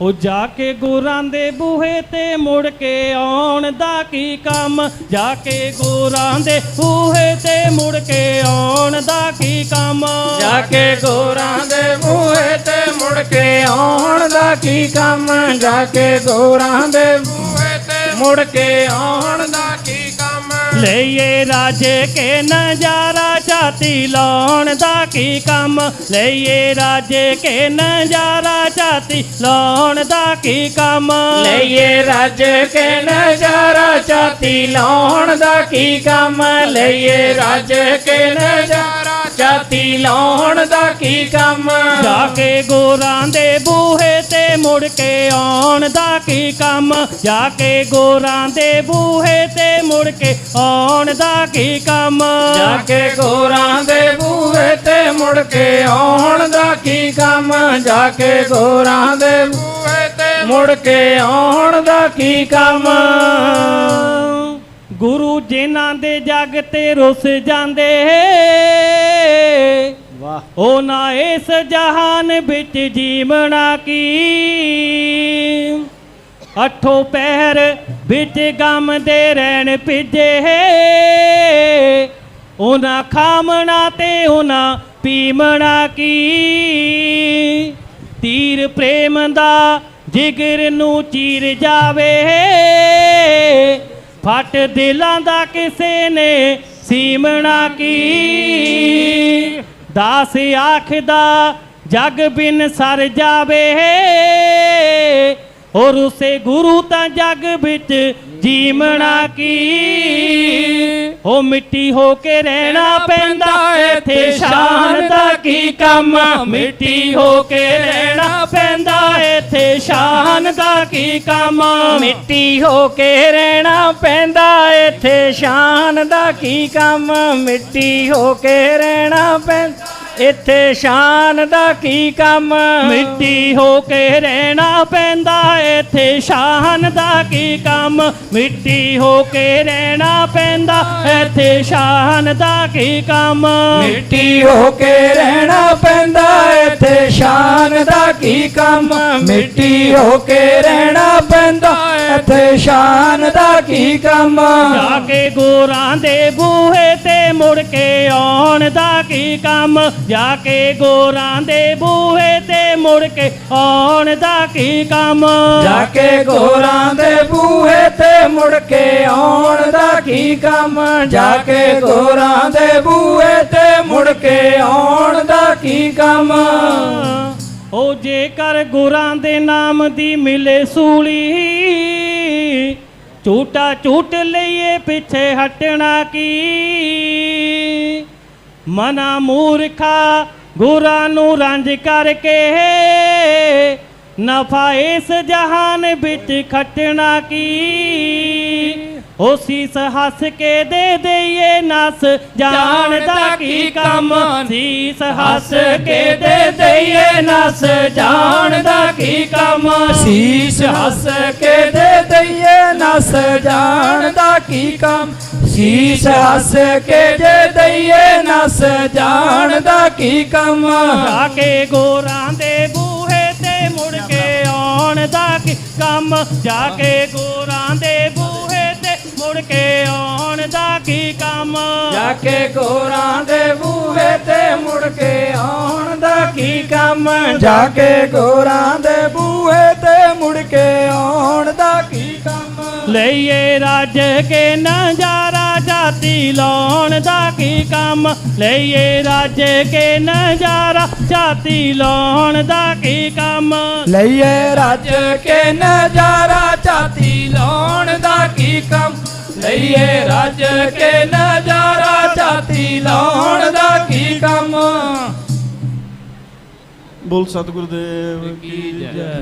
ਉਹ ਜਾ ਕੇ ਗੁਰਾਂ ਦੇ ਬੂਹੇ ਤੇ ਮੁੜ ਕੇ ਆਉਣ ਦਾ ਕੀ ਕੰਮ? ਜਾ ਕੇ ਗੁਰਾਂ ਦੇ ਬੂਹੇ ਤੇ ਮੁੜ ਕੇ ਆਉਣ ਦਾ ਕੀ ਕੰਮ? ਜਾ ਕੇ ਗੋਰਾਂ ਦੇ ਬੂਹੇ ਤੇ ਮੁੜ ਕੇ ਆਉਣ ਦਾ ਕੀ ਕੰਮ? ਜਾ ਕੇ ਗੋਰਾਂ ਦੇ ਬੂਹੇ ਤੇ ਮੁੜ ਕੇ ਆਉਣ ਦਾ ਕੀ ਕੰਮ? ਲਈਏ ਰਾਜੇ ਕੇ ਨਜ਼ਾਰਾ ਚਾਤੀ ਲਾਉਣ ਦਾ ਕੀ ਕੰਮ? ਲਈਏ ਰਾਜੇ ਕੇ ਨਜ਼ਾਰਾ ਚਾਤੀ ਲਾਉਣ ਦਾ ਕੀ ਕੰਮ? ਲਈਏ ਰਾਜੇ ਕੇ ਨਜ਼ਾਰਾ ਚਾਤੀ ਲਾਉਣ ਦਾ ਕੀ ਕੰਮ? ਲਈਏ ਰਾਜੇ ਕੇ ਨਜ਼ਾਰਾ। ਚਾਤੀ ਲਾਉਣ ਦਾ ਕੀ ਕੰਮ? ਜਾ ਕੇ ਗੋਰਾਂ ਦੇ ਬੂਹੇ ਤੇ ਮੁੜ ਕੇ ਆਉਣ ਦਾ ਕੀ ਕੰਮ? ਜਾ ਕੇ ਗੋਰਾਂ ਦੇ ਬੂਹੇ ਤੇ ਮੁੜ ਕੇ ਆਉਣ ਦਾ ਕੀ ਕੰਮ? ਜਾ ਕੇ ਗੋਰਾਂ ਦੇ ਬੂਹੇ ਤੇ ਮੁੜ ਕੇ ਆਉਣ ਦਾ ਕੀ ਕੰਮ? ਜਾ ਕੇ ਗੋਰਾਂ ਦੇ ਬੂਹੇ ਤੇ ਮੁੜ ਕੇ ਆਉਣ ਦਾ ਕੀ ਕੰਮ? ਗੁਰੂ ਜਿਨ੍ਹਾਂ ਦੇ ਜਗ ਤੇ ਰੁੱਸ ਜਾਂਦੇ ਵਾਹ। ਉਹ ਨਾ ਇਸ ਜਹਾਨ ਵਿੱਚ ਜੀਵਣਾ ਕੀ? ਅੱਠੋਂ ਪਹਿਰ ਵਿੱਚ ਗਮ ਦੇ ਰਹਿਣ ਭਿੱਜੇ। ਉਹਨਾਂ ਖਾਮਣਾ ਤੇ ਉਹਨਾਂ ਪੀਮਣਾ ਕੀ? ਤੀਰ ਪ੍ਰੇਮ ਦਾ ਜਿਗਰ ਨੂੰ ਚੀਰ ਜਾਵੇ। ਫਟ ਦਿਲਾਂ ਦਾ ਕਿਸੇ ਨੇ ਸੀਮਣਾ ਕੀ? ਦਾਸ ਆਖਦਾ ਜਗ ਬਿਨ ਸਰ ਜਾਵੇ। ਔਰ ਉਸੇ ਗੁਰੂ ਤਾਂ ਜਗ ਵਿੱਚ ਜੀਵਣਾ ਕੀ? ਉਹ ਮਿੱਟੀ ਹੋ ਕੇ ਰਹਿਣਾ ਪੈਂਦਾ ਇੱਥੇ ਸ਼ਾਨ ਦਾ ਕੀ ਕੰਮ? ਮਿੱਟੀ ਹੋ ਕੇ ਰਹਿਣਾ ਪੈਂਦਾ ਇੱਥੇ ਸ਼ਾਨ ਦਾ ਕੀ ਕੰਮ? ਮਿੱਟੀ ਹੋ ਕੇ ਰਹਿਣਾ ਪੈਂਦਾ, ਇੱਥੇ ਸ਼ਾਨ ਦਾ ਕੀ ਕੰਮ? ਮਿੱਟੀ ਹੋ ਕੇ ਰਹਿਣਾ ਪੈਂਦਾ ਇੱਥੇ ਸ਼ਾਨ ਦਾ ਕੀ ਕੰਮ? ਮਿੱਟੀ ਹੋ ਕੇ ਰਹਿਣਾ ਪੈਂਦਾ ਇੱਥੇ ਸ਼ਾਨ ਦਾ ਕੀ ਕੰਮ? ਮਿੱਟੀ ਹੋ ਕੇ ਰਹਿਣਾ ਪੈਂਦਾ ਇੱਥੇ ਸ਼ਾਨ ਦਾ ਕੀ ਕੰਮ? ਮਿੱਟੀ ਹੋ ਕੇ ਰਹਿਣਾ ਪੈਂਦਾ ਇੱਥੇ ਸ਼ਾਨ ਦਾ ਕੀ ਕੰਮ? ਮਿੱਟੀ ਹੋ ਕੇ ਰਹਿਣਾ ਪੈਂਦਾ ਇੱਥੇ ਸ਼ਾਨ ਦਾ ਕੀ ਕੰਮ? ਜਾ ਕੇ ਗੋਰਾਂ ਦੇ ਬੂਹੇ ਤੇ ਮੁੜ ਕੇ ਆਉਣ ਦਾ ਕੀ ਕੰਮ? ਜਾ ਕੇ ਗੋਰਾਂ ਦੇ ਬੂਹੇ ਤੇ ਮੁੜ ਕੇ ਆਉਣ ਦਾ ਕੀ ਕੰਮ? ਜਾ ਕੇ ਗੋਰਾਂ ਦੇ ਬੂਹੇ ਤੇ ਮੁੜ ਕੇ ਆਉਣ ਦਾ ਕੀ ਕੰਮ? ਜਾ ਕੇ ਗੋਰਾਂ ਦੇ ਬੂਹੇ ਤੇ ਮੁੜ ਕੇ ਆਉਣ ਦਾ ਕੀ ਕੰਮ? ਉਹ ਜੇਕਰ ਗੁਰਾਂ ਦੇ ਨਾਮ ਦੀ ਮਿਲੇ ਸੂਲੀ ਝੂਟਾ ਝੂਟ ਲਈਏ ਪਿੱਛੇ ਹਟਣਾ ਕੀ? ਮਨਾ ਮੂਰਖਾ ਗੁਰਾਂ ਨੂੰ ਰੰਜ ਕਰਕੇ। ਨਫਾ ਇਸ ਜਹਾਨ ਵਿੱਚ ਖਟਣਾ ਕੀ? ਉਹ ਸੀਸ ਹੱਸ ਕੇ ਦੇ ਦਈਏ ਨਸ ਜਾਣ ਦਾ ਕੀ ਕੰਮ? ਸੀਸ ਹੱਸ ਕੇ ਦੇ ਦਈਏ ਨਸ ਜਾਣ ਦਾ ਕੀ ਕੰਮ? ਸੀਸ ਹੱਸ ਕੇ ਨਸ ਜਾਣ ਦਾ ਕੀ ਕੰਮ? ਸੀਸ ਹੱਸ ਕੇ ਦੇ ਦਈਏ ਨਸ ਜਾਣ ਦਾ ਕੀ ਕੰਮ? ਜਾ ਕੇ ਗੋਰਾਂ ਦੇ ਬੂਹੇ ਤੇ ਮੁੜ ਕੇ ਆਉਣ ਦਾ ਕੀ ਕੰਮ? ਜਾ ਕੇ ਗੋਰਾਂ ਦੇ ਬੂਹੇ ਤੇ ਮੁੜ ਕੇ ਆਉਣ ਦਾ ਕੀ ਕੰਮ? ਜਾ ਕੇ ਗੋਰਾਂ ਦੇ ਬੂਹੇ ਤੇ ਮੁੜ ਕੇ ਆਉਣ ਦਾ ਕੀ ਕੰਮ? ਜਾ ਕੇ ਗੋਰਾਂ ਦੇ ਬੂਹੇ ਤੇ ਮੁੜ ਕੇ ਲਈਏ ਰੱਜ ਕੇ ਨਜ਼ਾਰਾ ਜਾਤੀ ਲਾਉਣ ਦਾ ਕੀ ਕੰਮ? ਲਈਏ ਰੱਜ ਕੇ ਨਜ਼ਾਰਾ ਜਾਤੀ ਲਾਉਣ ਦਾ ਕੀ ਕੰਮ? ਲਈਏ ਰੱਜ ਕੇ ਨਜ਼ਾਰਾ ਚਾਤੀ ਲਾਉਣ ਦਾ ਕੀ ਕੰਮ? ਲਈਏ ਰੱਜ ਕੇ ਨਜ਼ਾਰਾ ਚਾਤੀ ਲਾਉਣ ਦਾ ਕੀ ਕੰਮ? ਬੋਲ ਸਤਿਗੁਰਦੇਵ ਕੀ ਜੈ।